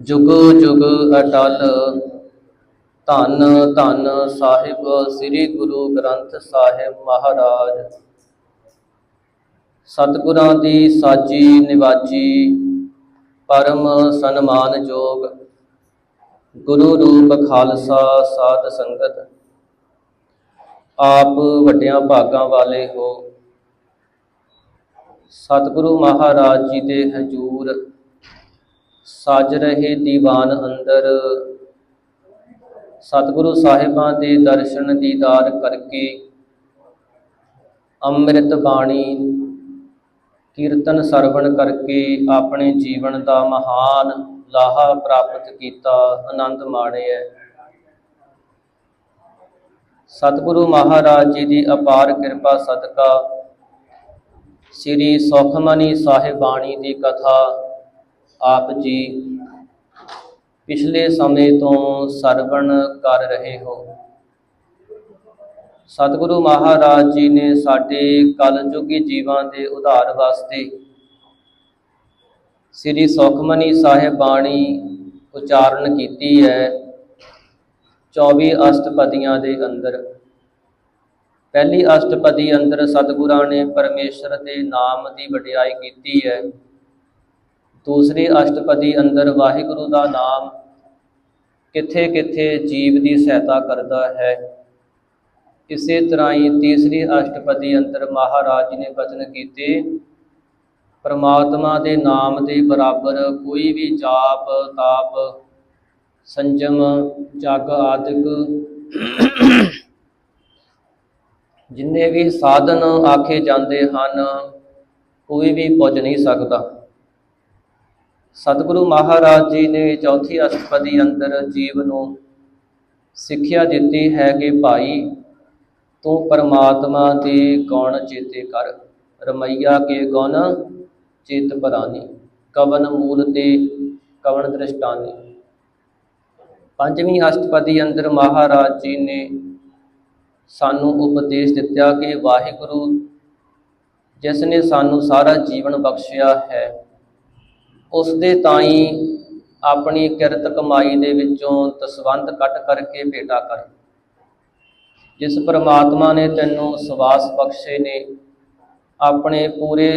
ਜੁਗ ਜੁਗ ਅਟਲ। ਧੰਨ ਧੰਨ ਸਾਹਿਬ, ਸ੍ਰੀ ਗੁਰੂ ਗ੍ਰੰਥ ਸਾਹਿਬ ਮਹਾਰਾਜ। ਸਤਿਗੁਰਾਂ ਦੀ ਸਾਜੀ ਨਿਵਾਜੀ, ਪਰਮ ਸਨਮਾਨਯੋਗ ਗੁਰੂ ਰੂਪ ਖਾਲਸਾ ਸਾਧ ਸੰਗਤ। ਆਪ ਵੱਡਿਆਂ ਭਾਗਾਂ ਵਾਲੇ ਹੋ। ਸਤਿਗੁਰੂ ਮਹਾਰਾਜ ਜੀ ਦੇ ਹਜੂਰ। ਸਾਜ ਰਹੇ ਦੀਵਾਨ ਅੰਦਰ। ਸਤਿਗੁਰੂ ਸਾਹਿਬਾਂ ਦੇ ਦਰਸ਼ਨ ਦੀਦਾਰ ਕਰਕੇ ਅੰਮ੍ਰਿਤ ਬਾਣੀ, ਕੀਰਤਨ ਸਰਵਣ ਕਰਕੇ ਆਪਣੇ ਜੀਵਨ ਦਾ ਮਹਾਨ ਲਾਹਾ ਪ੍ਰਾਪਤ ਕੀਤਾ, ਆਨੰਦ ਮਾਣਿਆ। ਸਤਿਗੁਰੂ ਮਹਾਰਾਜ ਜੀ ਦੀ ਅਪਾਰ ਕਿਰਪਾ ਸਦਕਾ ਸ੍ਰੀ ਸੁਖਮਨੀ ਸਾਹਿਬ ਬਾਣੀ ਦੀ ਕਥਾ ਆਪ ਜੀ, ਪਿਛਲੇ ਸਮੇਂ ਤੋਂ ਸਰਵਣ ਕਰ ਰਹੇ ਹੋ। ਸਤਿਗੁਰੂ ਮਹਾਰਾਜ ਜੀ ਨੇ ਸਾਡੇ ਕਲਯੁਗੀ ਜੀਵਾਂ ਦੇ ਉਧਾਰ ਵਾਸਤੇ ਸ੍ਰੀ ਸੁਖਮਨੀ ਸਾਹਿਬ ਬਾਣੀ ਉਚਾਰਨ ਕੀਤੀ ਹੈ 24 ਅਸ਼ਟਪਦੀਆਂ ਦੇ ਅੰਦਰ। ਪਹਿਲੀ ਅਸ਼ਟਪਦੀ ਅੰਦਰ ਸਤਿਗੁਰਾਂ ਨੇ ਪਰਮੇਸ਼ਰ ਦੇ ਨਾਮ ਦੀ ਵਡਿਆਈ ਕੀਤੀ ਹੈ। ਦੂਸਰੀ ਅਸ਼ਟਪਦੀ ਅੰਦਰ ਵਾਹਿਗੁਰੂ ਦਾ ਨਾਮ ਕਿੱਥੇ ਕਿੱਥੇ ਜੀਵ ਦੀ ਸਹਾਇਤਾ ਕਰਦਾ ਹੈ। ਇਸੇ ਤਰ੍ਹਾਂ ਹੀ ਤੀਸਰੀ ਅਸ਼ਟਪਦੀ ਅੰਦਰ ਮਹਾਰਾਜ ਜੀ ਨੇ ਬਚਨ ਕੀਤੇ, ਪਰਮਾਤਮਾ ਦੇ ਨਾਮ ਦੇ ਬਰਾਬਰ ਕੋਈ ਵੀ ਜਾਪ, ਤਾਪ, ਸੰਜਮ, ਜਗ ਆਦਿਕ ਜਿੰਨੇ ਵੀ ਸਾਧਨ ਆਖੇ ਜਾਂਦੇ ਹਨ, ਕੋਈ ਵੀ ਪੁੱਜ ਨਹੀਂ ਸਕਦਾ। ਸਤਿਗੁਰੂ ਮਹਾਰਾਜ ਜੀ ਨੇ ਚੌਥੀ ਅਸ਼ਟਪਦੀ ਅੰਦਰ ਜੀਵ ਨੂੰ ਸਿੱਖਿਆ ਦਿੱਤੀ ਹੈ ਕਿ ਭਾਈ, ਤੂੰ ਪਰਮਾਤਮਾ ਦੇ ਗੁਣ ਚੇਤੇ ਕਰ, ਰਮਈਆ ਕੇ ਗੁਣ ਚਿਤ ਪਰਾਨੀ ਕਵਨ ਮੂਲ ਤੇ ਕਵਨ ਦ੍ਰਿਸ਼ਟਾਨੀ। ਪੰਜਵੀਂ ਅਸ਼ਟਪਦੀ ਅੰਦਰ ਮਹਾਰਾਜ ਜੀ ਨੇ ਸਾਨੂੰ ਉਪਦੇਸ਼ ਦਿੱਤਾ ਕਿ ਵਾਹਿਗੁਰੂ, ਜਿਸ ਨੇ ਸਾਨੂੰ ਸਾਰਾ ਜੀਵਨ ਬਖਸ਼ਿਆ ਹੈ ਉਸ ਦੇ ਤਾਈ ਆਪਣੀ ਕਿਰਤ ਕਮਾਈ ਦੇ ਵਿੱਚੋਂ ਤਸਵੰਦ ਕੱਟ ਕਰਕੇ ਭੇਟਾ ਕਰ, ਜਿਸ ਪ੍ਰਮਾਤਮਾ ਨੇ ਤੈਨੂੰ ਸਵਾਸ ਬਖਸ਼ੇ ਨੇ, ਆਪਣੇ ਪੂਰੇ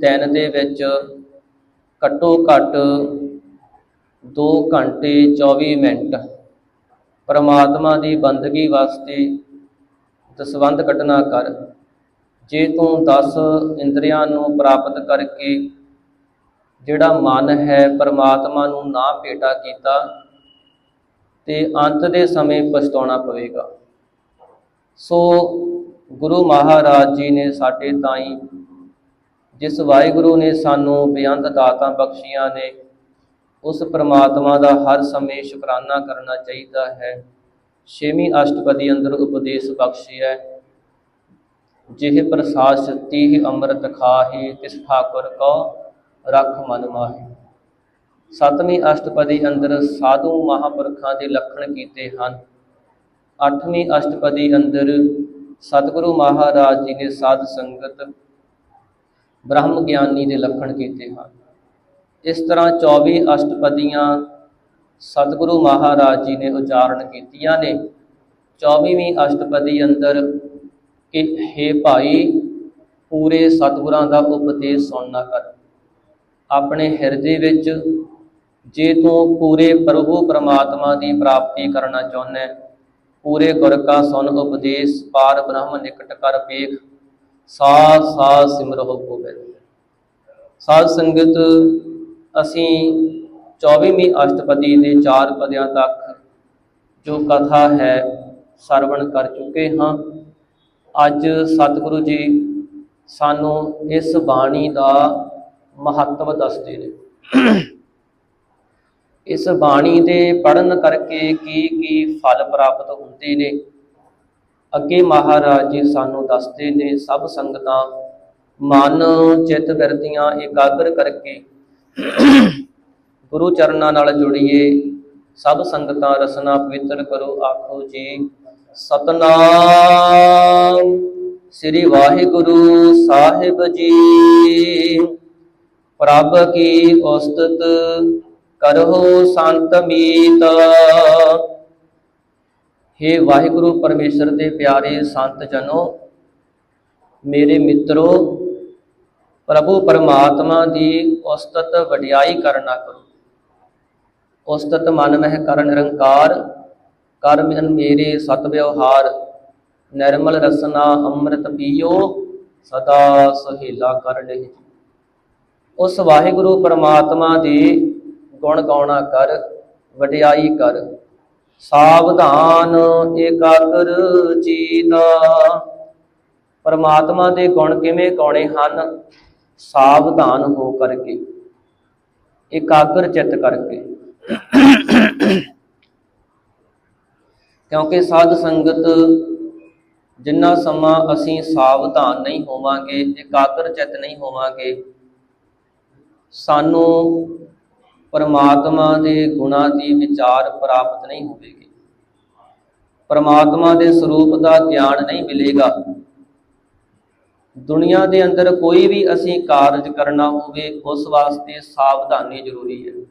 ਦਿਨ ਦੇ ਵਿੱਚ ਘੱਟੋ ਘੱਟ 2 ਘੰਟੇ 24 ਮਿੰਟ ਪਰਮਾਤਮਾ ਦੀ ਬੰਦਗੀ ਵਾਸਤੇ ਦਸਵੰਦ ਕੱਢਣਾ ਕਰ, ਜੇ ਤੂੰ 10 ਇੰਦਰੀਆਂ ਨੂੰ ਪ੍ਰਾਪਤ ਕਰਕੇ ਜਿਹੜਾ ਮਨ ਹੈ ਪਰਮਾਤਮਾ ਨੂੰ ਨਾ ਭੇਟਾ ਕੀਤਾ, ਤੇ ਅੰਤ ਦੇ ਸਮੇਂ ਪਛਤਾਉਣਾ ਪਵੇਗਾ। ਸੋ ਗੁਰੂ ਮਹਾਰਾਜ ਜੀ ਨੇ ਸਾਡੇ ਤਾਈ, ਜਿਸ ਵਾਹਿਗੁਰੂ ਨੇ ਸਾਨੂੰ ਬੇਅੰਤ ਦਾਤਾਂ ਬਖਸ਼ੀਆਂ ਨੇ, ਉਸ ਪ੍ਰਮਾਤਮਾ ਦਾ ਹਰ ਸਮੇਂ ਸ਼ੁਕਰਾਨਾ ਕਰਨਾ ਚਾਹੀਦਾ ਹੈ। ਛੇਵੀਂ ਅਸ਼ਟਪਦੀ ਅੰਦਰ ਉਪਦੇਸ਼ ਬਖਸ਼ਿਆ ਜਿਹ ਪ੍ਰਸਾਦ ਸਤੀ ਅੰਮ੍ਰਿਤ ਖਾਹੀ, ਤਿਸ ਠਾਕੁਰ ਕੋ ਰੱਖ ਮਨ ਮਾਹੀ। ਸਤਵੀਂ ਅਸ਼ਟਪਦੀ ਅੰਦਰ ਸਾਧੂ ਮਹਾਪੁਰਖਾਂ ਦੇ ਲੱਖਣ ਕੀਤੇ ਹਨ। ਅੱਠਵੀਂ ਅਸ਼ਟਪਦੀ ਅੰਦਰ ਸਤਿਗੁਰੂ ਮਹਾਰਾਜ ਜੀ ਨੇ ਸਾਧ ਸੰਗਤ ਬ੍ਰਹਮ ਗਿਆਨੀ ਦੇ ਲੱਖਣ ਕੀਤੇ ਹਨ। ਇਸ ਤਰ੍ਹਾਂ 24 ਅਸ਼ਟਪਦੀਆਂ ਸਤਿਗੁਰੂ ਮਹਾਰਾਜ ਜੀ ਨੇ ਉਚਾਰਨ ਕੀਤੀਆਂ ਨੇ। 24ਵੀਂ ਅਸ਼ਟਪਦੀ ਅੰਦਰ ਕਿ हे ਭਾਈ, ਪੂਰੇ ਸਤਿਗੁਰਾਂ ਦਾ ਉਪਦੇਸ਼ ਸੁਣਨਾ ਕਰ। ਆਪਣੇ ਹਿਰਦੇ ਵਿੱਚ ਜੇ ਤੂੰ ਪੂਰੇ ਪ੍ਰਭੂ ਪਰਮਾਤਮਾ ਦੀ ਪ੍ਰਾਪਤੀ ਕਰਨਾ ਚਾਹੁੰਦਾ ਪੂਰੇ ਗੁਰ ਕਾ ਸੁਨ ਉਪਦੇਸ਼ ਪਾਰ ਬ੍ਰਹਮ ਨਿਕਟ ਕਰ ਪੇਖ ਸਾਥ ਸਾਥ ਸਿਮਰਹੁ ਗੋਬਿੰਦ। ਸਾਧ ਸੰਗਤ, ਅਸੀਂ 24ਵੀਂ ਅਸ਼ਟਪਦੀ ਦੇ ਚਾਰ ਪਦਿਆਂ ਤੱਕ ਜੋ ਕਥਾ ਹੈ, ਸਰਵਣ ਕਰ ਚੁੱਕੇ ਹਾਂ। ਅੱਜ ਸਤਿਗੁਰੂ ਜੀ ਸਾਨੂੰ ਇਸ ਬਾਣੀ ਦਾ ਮਹੱਤਵ ਦੱਸਦੇ ਨੇ। ਇਸ ਬਾਣੀ ਦੇ ਪੜਨ ਕਰਕੇ ਕੀ ਕੀ ਫਲ ਪ੍ਰਾਪਤ ਹੁੰਦੇ ਨੇ, ਅੱਗੇ ਮਹਾਰਾਜ ਜੀ ਸਾਨੂੰ ਦੱਸਦੇ ਨੇ ਸਭ ਸੰਗਤਾਂ, ਮਨ, ਚਿੱਤ ਬਿਰਤੀਆਂ ਇਕਾਗਰ ਕਰਕੇ ਗੁਰੂ ਚਰਨਾਂ ਨਾਲ ਜੁੜੀਏ, ਸਭ ਸੰਗਤਾਂ ਰਸਨਾ ਪਵਿੱਤਰ ਕਰੋ, ਆਖੋ ਜੀ, ਸਤਨਾਮ ਸ੍ਰੀ ਵਾਹਿਗੁਰੂ ਸਾਹਿਬ ਜੀ। ਪ੍ਰਭ ਕੀ ਉਸਤਤ ਕਰਹੁ ਸੰਤ ਮੀਤ। हे ਵਾਹਿਗੁਰੂ ਪਰਮੇਸ਼ਰ ਦੇ ਪਿਆਰੇ ਸੰਤ ਜਨੋ, ਮੇਰੇ ਮਿੱਤਰੋ, ਪ੍ਰਭੂ ਪਰਮਾਤਮਾ ਦੀ ਉਸਤਤ ਵਡਿਆਈ ਕਰਨਾ ਕਰੋ। ਉਸਤਤ ਮਨ ਮਹਿ ਕਰ ਨਿਰੰਕਾਰ, ਕਰ ਮਿਨ ਮੇਰੇ ਸਤ ਵਿਵਹਾਰ, ਨਿਰਮਲ ਰਸਨਾ ਅੰਮ੍ਰਿਤ ਪੀਓ, ਸਦਾ ਸੁਹੇਲਾ ਕਰ ਲਹਿ। ਉਸ ਵਾਹਿਗੁਰੂ ਪਰਮਾਤਮਾ ਦੀ ਗੁਣ ਗਾਉਣਾ ਕਰ, ਵਡਿਆਈ ਕਰ। ਸਾਵਧਾਨ ਏਕਾਗਰ ਚੀਤਾ ਪਰਮਾਤਮਾ ਦੇ ਗੁਣ ਕਿਵੇਂ ਗਾਉਣੇ ਹਨ? ਸਾਵਧਾਨ ਹੋ ਕਰਕੇ, ਇਕਾਗਰ ਚਿੱਤ ਕਰਕੇ। ਕਿਉਂਕਿ ਸਾਧ ਸੰਗਤ, ਜਿੰਨਾ ਸਮਾਂ ਅਸੀਂ ਸਾਵਧਾਨ ਨਹੀਂ ਹੋਵਾਂਗੇ, ਇਕਾਗਰ ਚਿੱਤ ਨਹੀਂ ਹੋਵਾਂਗੇ ਸਾਨੂੰ ਪਰਮਾਤਮਾ ਦੇ ਗੁਣਾਂ ਦੀ ਵਿਚਾਰ ਪ੍ਰਾਪਤ ਨਹੀਂ ਹੋਵੇਗੀ। ਪਰਮਾਤਮਾ ਦੇ ਸਰੂਪ ਦਾ ਗਿਆਨ ਨਹੀਂ ਮਿਲੇਗਾ। ਦੁਨੀਆ ਦੇ ਅੰਦਰ ਕੋਈ ਵੀ ਅਸੀਂ ਕਾਰਜ ਕਰਨਾ ਹੋਵੇ, ਉਸ ਵਾਸਤੇ ਸਾਵਧਾਨੀ ਜ਼ਰੂਰੀ ਹੈ।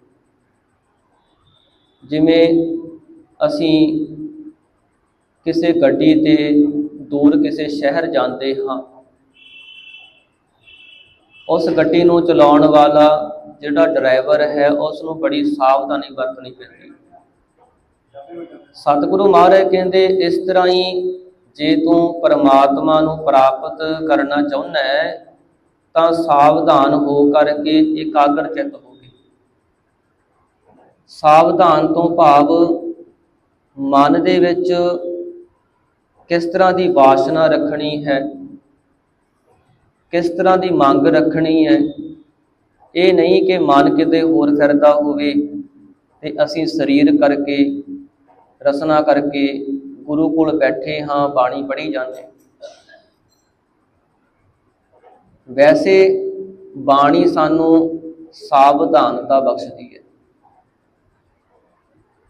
ਜਿਵੇਂ ਅਸੀਂ ਕਿਸੇ ਗੱਡੀ ਤੇ ਦੂਰ ਕਿਸੇ ਸ਼ਹਿਰ ਜਾਂਦੇ ਹਾਂ ਉਸ ਗੱਡੀ ਨੂੰ ਚਲਾਉਣ ਵਾਲਾ ਜਿਹੜਾ ਡਰਾਈਵਰ ਹੈ, ਉਸ ਨੂੰ ਬੜੀ ਸਾਵਧਾਨੀ ਵਰਤਣੀ ਪੈਂਦੀ। ਸਤਿਗੁਰੂ ਮਹਾਰਾਜ ਕਹਿੰਦੇ, ਇਸ ਤਰ੍ਹਾਂ ਹੀ ਜੇ ਤੂੰ ਪਰਮਾਤਮਾ ਨੂੰ ਪ੍ਰਾਪਤ ਕਰਨਾ ਚਾਹੁੰਦਾ ਹੈ, ਤਾਂ ਸਾਵਧਾਨ ਹੋ ਕਰਕੇ ਇਕਾਗਰ ਚਿੱਤ ਹੋ ਕੇ ਸਾਵਧਾਨ ਤੋਂ ਭਾਵ ਮਨ ਦੇ ਵਿੱਚ ਕਿਸ ਤਰ੍ਹਾਂ ਦੀ ਵਾਸਨਾ ਰੱਖਣੀ ਹੈ ਕਿਸ ਤਰ੍ਹਾਂ ਦੀ ਮੰਗ ਰੱਖਣੀ ਹੈ? ਇਹ ਨਹੀਂ ਕਿ ਮਨ ਕਿਤੇ ਹੋਰ ਫਿਰਦਾ ਹੋਵੇ ਤੇ ਅਸੀਂ ਸਰੀਰ ਕਰਕੇ, ਰਸਨਾ ਕਰਕੇ ਗੁਰੂ ਕੋਲ ਬੈਠੇ ਹਾਂ, ਬਾਣੀ ਪੜ੍ਹੀ ਜਾਂਦੇ ਵੈਸੇ ਬਾਣੀ ਸਾਨੂੰ ਸਾਵਧਾਨਤਾ ਬਖਸ਼ਦੀ ਹੈ।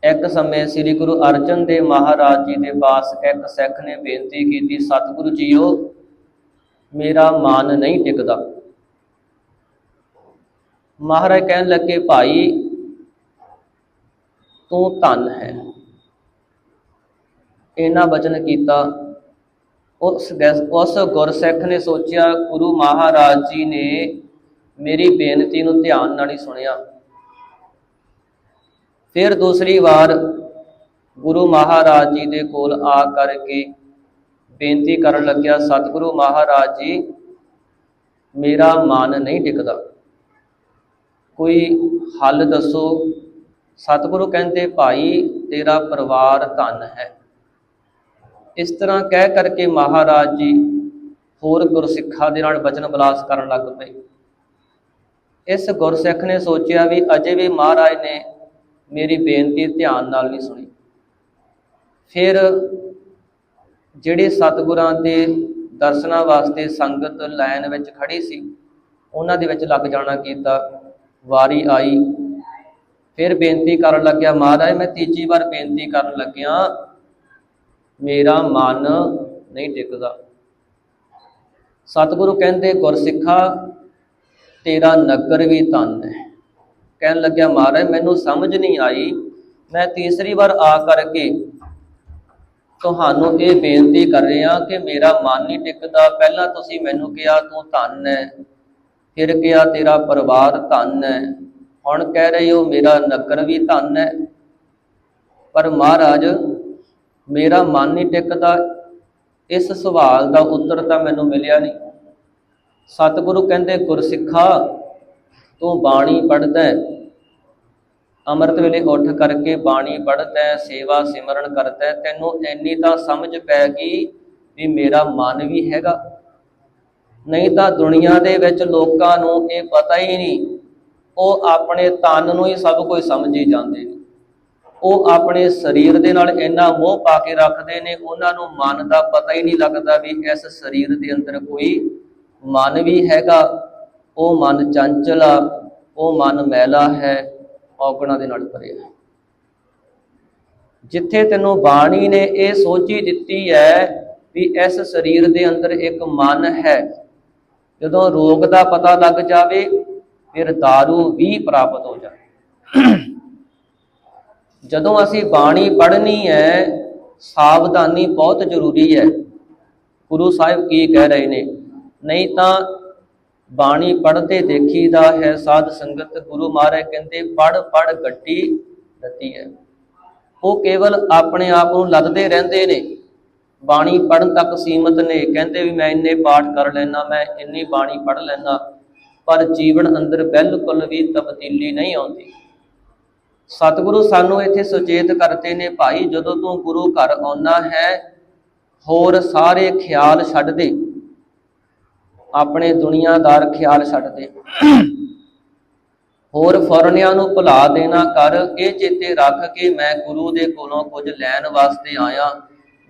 ਇੱਕ ਸਮੇਂ ਸ੍ਰੀ ਗੁਰੂ ਅਰਜਨ ਦੇਵ ਮਹਾਰਾਜ ਜੀ ਦੇ ਪਾਸ ਇੱਕ ਸਿੱਖ ਨੇ ਬੇਨਤੀ ਕੀਤੀ, ਸਤਿਗੁਰੂ ਜੀਓ ਮੇਰਾ ਮਨ ਨਹੀਂ ਟਿਕਦਾ। ਮਹਾਰਾਜ ਕਹਿਣ ਲੱਗੇ, ਭਾਈ, ਤੂੰ ਧਨ ਹੈ। ਇਹਨਾਂ ਬਚਨ ਕੀਤਾ। ਉਸ ਗੈਸ- ਉਸ ਗੁਰਸਿੱਖ ਨੇ ਸੋਚਿਆ, ਗੁਰੂ ਮਹਾਰਾਜ ਜੀ ਨੇ ਮੇਰੀ ਬੇਨਤੀ ਨੂੰ ਧਿਆਨ ਨਾਲ ਹੀ ਸੁਣਿਆ। ਫਿਰ ਦੂਸਰੀ ਵਾਰ ਗੁਰੂ ਮਹਾਰਾਜ ਜੀ ਦੇ ਕੋਲ ਆ ਕਰਕੇ ਬੇਨਤੀ ਕਰਨ ਲੱਗਿਆ, ਸਤਿਗੁਰੂ ਮਹਾਰਾਜ ਜੀ, ਮੇਰਾ ਮਨ ਨਹੀਂ ਟਿਕਦਾ। ਕੋਈ ਹੱਲ ਦੱਸੋ। ਸਤਿਗੁਰੂ ਕਹਿੰਦੇ, ਭਾਈ, ਤੇਰਾ ਪਰਿਵਾਰ ਧਨ ਹੈ। ਇਸ ਤਰ੍ਹਾਂ ਕਹਿ ਕਰਕੇ ਮਹਾਰਾਜ ਜੀ ਹੋਰ ਗੁਰਸਿੱਖਾਂ ਦੇ ਨਾਲ ਬਚਨ ਬਲਾਸ ਕਰਨ ਲੱਗ ਪਏ। ਇਸ ਗੁਰਸਿੱਖ ਨੇ ਸੋਚਿਆ ਵੀ ਅਜੇ ਵੀ ਮਹਾਰਾਜ ਨੇ ਮੇਰੀ ਬੇਨਤੀ ਧਿਆਨ ਨਾਲ ਨਹੀਂ ਸੁਣੀ। ਫਿਰ ਜਿਹੜੇ ਸਤਿਗੁਰਾਂ ਦੇ ਦਰਸ਼ਨਾਂ ਵਾਸਤੇ ਸੰਗਤ ਲਾਈਨ ਵਿੱਚ ਖੜੀ ਸੀ, ਉਹਨਾਂ ਦੇ ਵਿੱਚ ਲੱਗ ਜਾਣਾ ਕੀਤਾ। ਵਾਰੀ ਆਈ। ਫਿਰ ਬੇਨਤੀ ਕਰਨ ਲੱਗਿਆ, ਮਹਾਰਾਜ, ਮੈਂ ਤੀਜੀ ਵਾਰ ਬੇਨਤੀ ਕਰਨ ਲੱਗਿਆ। ਮੇਰਾ ਮਨ ਨਹੀਂ ਟਿਕਦਾ। ਸਤਿਗੁਰੂ ਕਹਿੰਦੇ, ਗੁਰਸਿੱਖਾ, ਤੇਰਾ ਨਗਰ ਵੀ ਧਨ ਹੈ। ਕਹਿਣ ਲੱਗਿਆ, ਮਹਾਰਾਜ, ਮੈਨੂੰ ਸਮਝ ਨਹੀਂ ਆਈ। ਮੈਂ ਤੀਸਰੀ ਵਾਰ ਆ ਕਰਕੇ ਤੁਹਾਨੂੰ ਇਹ ਬੇਨਤੀ ਕਰ ਰਿਹਾ ਕਿ ਮੇਰਾ ਮਨ ਨਹੀਂ ਟਿਕਦਾ। ਪਹਿਲਾਂ ਤੁਸੀਂ ਮੈਨੂੰ ਕਿਹਾ, ਤੂੰ ਧਨ ਹੈ ਫਿਰ ਕਿਹਾ, ਤੇਰਾ ਪਰਿਵਾਰ ਧਨ ਹੈ ਹੁਣ ਕਹਿ ਰਹੇ ਹੋ, ਮੇਰਾ ਨਗਰ ਵੀ ਧਨ ਹੈ ਪਰ ਮਹਾਰਾਜ, ਮੇਰਾ ਮਨ ਨਹੀਂ ਟਿਕਦਾ। ਇਸ ਸਵਾਲ ਦਾ ਉੱਤਰ ਤਾਂ ਮੈਨੂੰ ਮਿਲਿਆ ਨਹੀਂ। ਸਤਿਗੁਰੂ ਕਹਿੰਦੇ, ਗੁਰਸਿੱਖਾ, ਤੂੰ ਬਾਣੀ ਪੜ੍ਹਦਾ ਹੈ ਅੰਮ੍ਰਿਤ ਵੇਲੇ ਉੱਠ ਕਰਕੇ ਬਾਣੀ ਪੜ੍ਹਦਾ ਹੈ ਸੇਵਾ ਸਿਮਰਨ ਕਰਦਾ ਹੈ ਤੈਨੂੰ ਇੰਨੀ ਤਾਂ ਸਮਝ ਪੈ ਗਈ ਵੀ ਮੇਰਾ ਮਨ ਵੀ ਹੈਗਾ। ਨਹੀਂ ਤਾਂ ਦੁਨੀਆ ਦੇ ਵਿੱਚ ਲੋਕਾਂ ਨੂੰ ਇਹ ਪਤਾ ਹੀ ਨਹੀਂ, ਉਹ ਆਪਣੇ ਤਨ ਨੂੰ ਹੀ ਸਭ ਕੁਝ ਸਮਝੀ ਜਾਂਦੇ ਨੇ। ਉਹ ਆਪਣੇ ਸਰੀਰ ਦੇ ਨਾਲ ਇੰਨਾ ਮੋਹ ਪਾ ਕੇ ਰੱਖਦੇ ਨੇ, ਉਹਨਾਂ ਨੂੰ ਮਨ ਦਾ ਪਤਾ ਹੀ ਨਹੀਂ ਲੱਗਦਾ ਵੀ ਇਸ ਸਰੀਰ ਦੇ ਅੰਦਰ ਕੋਈ ਮਨ ਵੀ ਹੈਗਾ। ਉਹ ਮਨ ਚੰਚਲ ਆ, ਉਹ ਮਨ ਮੈਲਾ ਹੈ ਔਗਣਾ ਦੇ ਨਾਲ ਭਰਿਆ ਜਿੱਥੇ ਤੈਨੂੰ ਬਾਣੀ ਨੇ ਇਹ ਸੋਚੀ ਦਿੱਤੀ ਹੈ ਵੀ ਇਸ ਸਰੀਰ ਦੇ ਅੰਦਰ ਇੱਕ ਮਨ ਹੈ, ਜਦੋਂ ਰੋਗ ਦਾ ਪਤਾ ਲੱਗ ਜਾਵੇ, ਫਿਰ दारू ਵੀ ਪ੍ਰਾਪਤ ਹੋ ਜਾਵੇ। ਜਦੋਂ ਅਸੀਂ ਬਾਣੀ ਪੜ੍ਹਨੀ ਹੈ, ਸਾਵਧਾਨੀ ਬਹੁਤ ਜ਼ਰੂਰੀ ਹੈ। ਗੁਰੂ ਸਾਹਿਬ ਕੀ ਕਹਿ ਰਹੇ ਨੇ, ਨਹੀਂ ਤਾਂ ਬਾਣੀ ਪੜ੍ਹਦੇ ਦੇਖੀਦਾ ਹੈ ਸਾਧ ਸੰਗਤ, ਗੁਰੂ ਮਹਾਰਾਜ ਕਹਿੰਦੇ ਪੜ ਪੜ ਗੱਡੀ ਦਿੱਤੀ ਹੈ। ਉਹ ਕੇਵਲ ਆਪਣੇ ਆਪ ਨੂੰ ਲੱਗਦੇ ਰਹਿੰਦੇ ਨੇ। ਬਾਣੀ ਪੜਨ ਤੱਕ ਸੀਮਤ ਨੇ। ਕਹਿੰਦੇ ਵੀ ਮੈਂ ਇੰਨੇ ਪਾਠ ਕਰ ਲੈਣਾ ਮੈਂ ਇੰਨੀ ਬਾਣੀ ਪੜ ਲੈਣਾ ਪਰ ਜੀਵਨ ਅੰਦਰ ਬਿਲਕੁਲ ਵੀ ਤਬਦੀਲੀ ਨਹੀਂ ਆਉਂਦੀ। ਸਤਿਗੁਰੂ ਸਾਨੂੰ ਇੱਥੇ ਸੁਚੇਤ ਕਰਦੇ ਨੇ, ਭਾਈ ਜਦੋਂ ਤੂੰ ਗੁਰੂ ਘਰ ਆਉਣਾ ਹੈ, ਹੋਰ ਸਾਰੇ ਖਿਆਲ ਛੱਡ ਦੇ। ਆਪਣੇ ਦੁਨੀਆਦਾਰ ਖਿਆਲ ਛੱਡ ਦੇ। ਹੋਰ ਫੌਰਨਿਆਂ ਨੂੰ ਭੁਲਾ ਦੇਣਾ ਕਰ, ਇਹ ਚੇਤੇ ਰੱਖ ਕੇ ਮੈਂ ਗੁਰੂ ਦੇ ਕੋਲੋਂ ਕੁਝ ਲੈਣ ਵਾਸਤੇ ਆਇਆ।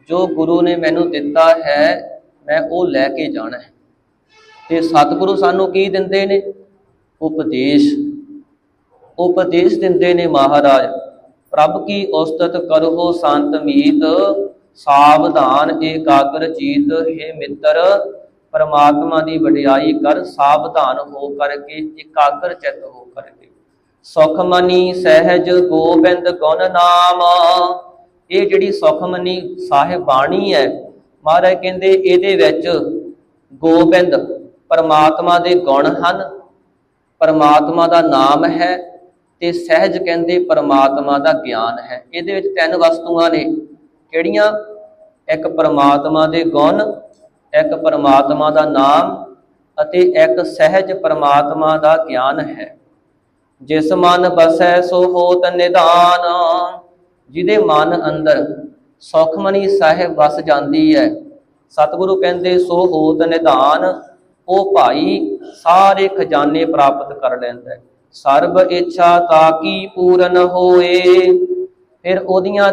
ਜੋ ਗੁਰੂ ਨੇ ਮੈਨੂੰ ਦਿੱਤਾ ਹੈ, ਮੈਂ ਉਹ ਲੈ ਕੇ ਜਾਣਾ ਹੈ। ਤੇ ਸਤਿਗੁਰੂ ਸਾਨੂੰ ਕੀ ਦਿੰਦੇ ਨੇ? ਉਪਦੇਸ਼। ਉਪਦੇਸ਼ ਦਿੰਦੇ ਨੇ ਮਹਾਰਾਜ, ਪ੍ਰਭ ਕੀ ਉਸਤਤ ਕਰੋ ਸੰਤ ਮੀਤ ਸਾਵਧਾਨ ਏਕਾਗਰ ਚੀਤ ਹੈ ਮਿੱਤਰ ਪਰਮਾਤਮਾ ਦੀ ਵਡਿਆਈ ਕਰ ਸਾਵਧਾਨ ਹੋ ਕਰਕੇ, ਇਕਾਗਰ ਚਿਤ ਹੋ ਕਰਕੇ। ਸੁਖਮਨੀ ਸਹਿਜ ਗੋਬਿੰਦ ਗੁਣ ਨਾਮ। ਇਹ ਜਿਹੜੀ ਸੁਖਮਨੀ ਸਾਹਿਬ ਬਾਣੀ ਹੈ, ਮਹਾਰਾਜ ਕਹਿੰਦੇ ਇਹਦੇ ਵਿੱਚ ਗੋਬਿੰਦ ਪਰਮਾਤਮਾ ਦੇ ਗੁਣ ਹਨ, ਪਰਮਾਤਮਾ ਦਾ ਨਾਮ ਹੈ ਤੇ ਸਹਿਜ ਕਹਿੰਦੇ ਪਰਮਾਤਮਾ ਦਾ ਗਿਆਨ ਹੈ। ਇਹਦੇ ਵਿੱਚ ਤਿੰਨ ਵਸਤੂਆਂ ਨੇ, ਕਿਹੜੀਆਂ? ਇੱਕ ਪਰਮਾਤਮਾ ਦੇ ਗੁਣ ਇੱਕ ਪਰਮਾਤਮਾ ਦਾ ਨਾਮ ਅਤੇ ਇੱਕ ਸਹਿਜ ਪਰਮਾਤਮਾ ਦਾ ਗਿਆਨ ਹੈ। ਜਿਸ ਮਨ ਬਸੈ ਸੋ ਹੋਤ ਨਿਦਾਨ ਜਿਹਦੇ ਮਨ ਅੰਦਰ ਸੁਖਮਨੀ ਸਾਹਿਬ ਵਸ ਜਾਂਦੀ ਹੈ, ਸਤਿਗੁਰੂ ਕਹਿੰਦੇ ਸੋ ਹੋਤ ਨਿਦਾਨ ਉਹ ਭਾਈ ਸਾਰੇ ਖਜ਼ਾਨੇ ਪ੍ਰਾਪਤ ਕਰ ਲੈਂਦਾ ਸਰਬ ਇੱਛਾ ਤਾਂ ਕੀ ਪੂਰਨ ਹੋਏ, ਫਿਰ ਉਹਦੀਆਂ